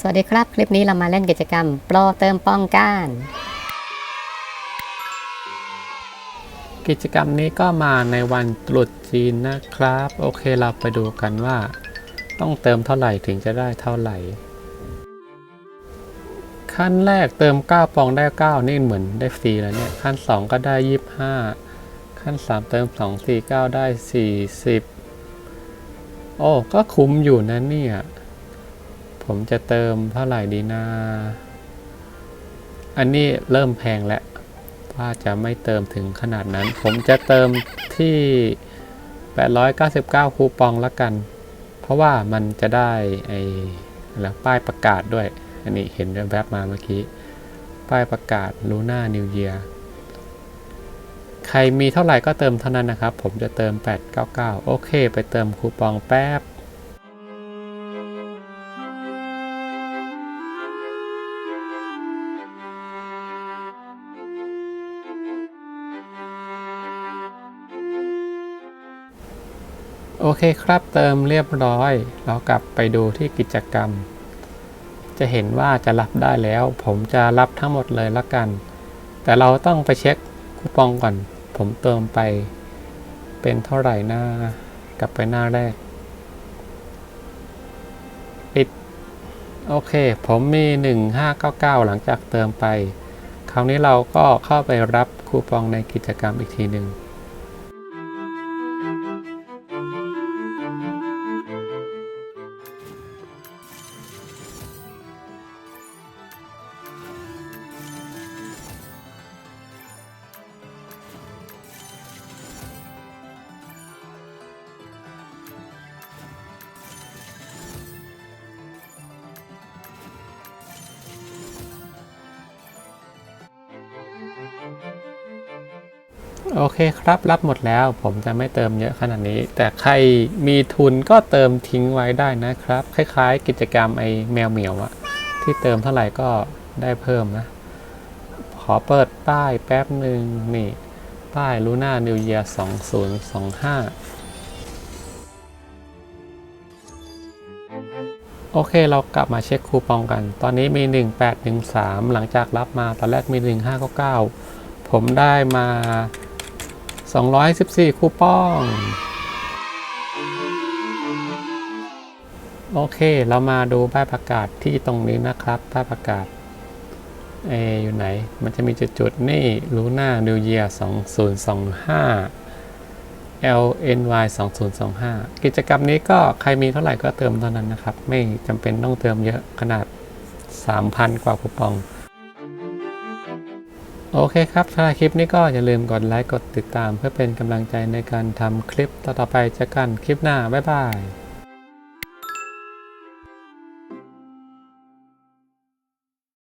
สวัสดีครับ คลิปนี้เรามาเล่นกิจกรรม โปรเติมป้องกัน กิจกรรมนี้ก็มาในวันตรุษจีนนะครับ โอเคเราไปดูกันว่า ต้องเติมเท่าไหร่ถึงจะได้เท่าไหร่ ขั้นแรกเติม 9 ปองได้ 9 นี่เหมือนได้ฟรีแล้วเนี่ย ขั้น 2 ก็ได้ 25 ขั้น 3 เติม 2 4 9 ได้ 40 โอ้ ก็คุ้มอยู่นะเนี่ย ผมจะเติมเท่าไหร่ดีนะอันนี้เริ่มแพงแล้วว่าจะไม่เติมถึงขนาดนั้น ผมจะเติมที่ 899 คูปองละกัน เพราะว่ามันจะได้ไอ้อะไรป้ายประกาศด้วย อันนี้เห็นแวบมาเมื่อกี้ ป้ายประกาศลูน่านิวเยียใครมีเท่าไหร่ก็เติมเท่านั้นนะครับ ผมจะเติม 899 โอเค ไปเติมคูปองแป๊บ โอเคครับเติมเรียบร้อย เรากลับไปดูที่กิจกรรม จะเห็นว่าจะรับได้แล้ว ผมจะรับทั้งหมดเลยละกัน แต่เราต้องไปเช็คคูปองก่อน ผมเติมไปเป็นเท่าไหร่หน้ากลับไปหน้าแรก ปิด โอเค ผมมี 1599 หลังจากเติมไป คราวนี้เราก็เข้าไปรับคูปองในกิจกรรมอีกทีหนึ่ง โอเคครับรับหมดแล้วผมจะไม่เติมเยอะขนาดนี้ แต่ใครมีทุนก็เติมทิ้งไว้ได้นะครับ คล้ายๆ กิจกรรมไอ้แมวเหมียวอะที่เติมเท่าไหร่ก็ได้เพิ่มนะ ขอเปิดป้ายแป๊บหนึ่งนี่ ป้ายลูน่านิวเยีย2025 โอเคเรากลับมาเช็คคูปองกัน ตอนนี้มี 1813 หลังจากรับมาตอนแรกมี 1599 ผมได้มา 214 คูปอง โอเค เรามาดูป้ายประกาศที่ตรงนี้นะครับป้ายประกาศเออยู่ไหน มันจะมีจุดๆ นี่ลูน่า New Year 2025 LNY 2025 กิจกรรมนี้ก็ใครมีเท่าไหร่ก็เติมเท่านั้นนะครับ ไม่จำเป็นต้องเติมเยอะขนาด 3,000 กว่าคูปอง โอเคครับถ้าคลิปนี้ก็อย่าลืมกดไลค์กดติดตาม เพื่อเป็นกำลังใจในการทำคลิปต่อๆไปเจอกันคลิปหน้า บ๊ายบาย